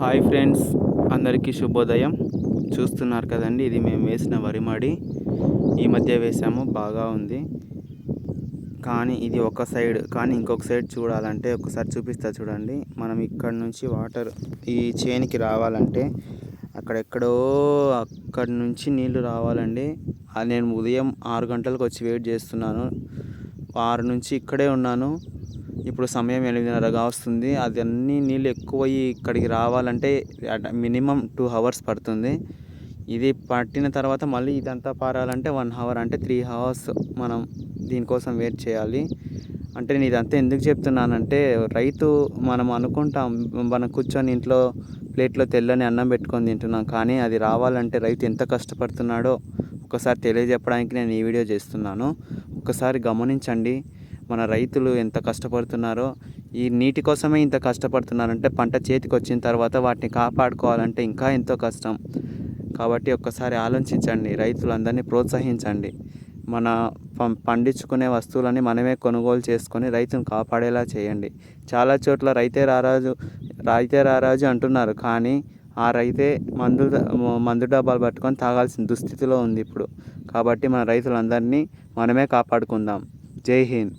Hi friends అందరికీ శుభోదయం. చూస్తున్నారు కదండి ఇది మేము వేసిన వరిమడి ఈ మధ్య వేసాము బాగా ఉంది. కానీ ఇది ఒక సైడ్ కానీ ఇంకొక సైడ్ చూడాలంటే ఒకసారి చూపిస్తా చూడండి. మనం ఇక్కడ నుంచి వాటర్ ఈ చేనికి రావాలంటే అక్కడెక్కడో అక్కడి నుంచి నీళ్ళు రావాలండి. నేను ఉదయం ఆరు గంటలకు వచ్చి వెయిట్ చేస్తున్నాను. ఆరు నుంచి ఇక్కడే ఉన్నాను. ఇప్పుడు సమయం ఎనిమిదిన్నరగా వస్తుంది అది అన్ని నీళ్ళు ఎక్కువయ్యి ఇక్కడికి రావాలంటే మినిమం టూ అవర్స్ పడుతుంది. ఇది పట్టిన తర్వాత మళ్ళీ ఇదంతా పారాలంటే వన్ అవర్ అంటే త్రీ అవర్స్ మనం దీనికోసం వెయిట్ చేయాలి. అంటే నేను ఇదంతా ఎందుకు చెప్తున్నానంటే రైతు మనం అనుకుంటాం మనం కూర్చొని ఇంట్లో ప్లేట్లో తెల్లని అన్నం పెట్టుకొని తింటున్నాం కానీ అది రావాలంటే రైతు ఎంత కష్టపడుతున్నాడో ఒకసారి తెలియజెప్పడానికి నేను ఈ వీడియో చేస్తున్నాను. ఒకసారి గమనించండి. మన రైతులు ఎంత కష్టపడుతున్నారో ఈ నీటి కోసమే ఇంత కష్టపడుతున్నారంటే పంట చేతికి వచ్చిన తర్వాత వాటిని కాపాడుకోవాలంటే ఇంకా ఎంతో కష్టం. కాబట్టి ఒక్కసారి ఆలోచించండి రైతులందరినీ ప్రోత్సహించండి. మన పం పండించుకునే వస్తువులని మనమే కొనుగోలు చేసుకొని రైతును కాపాడేలా చేయండి. చాలా చోట్ల రైతే రారాజు రైతే రారాజు అంటున్నారు కానీ ఆ రైతే మందు మందు డబ్బాలు పట్టుకొని తాగాల్సిన దుస్థితిలో ఉంది ఇప్పుడు. కాబట్టి మన రైతులందరినీ మనమే కాపాడుకుందాం. జై హింద్.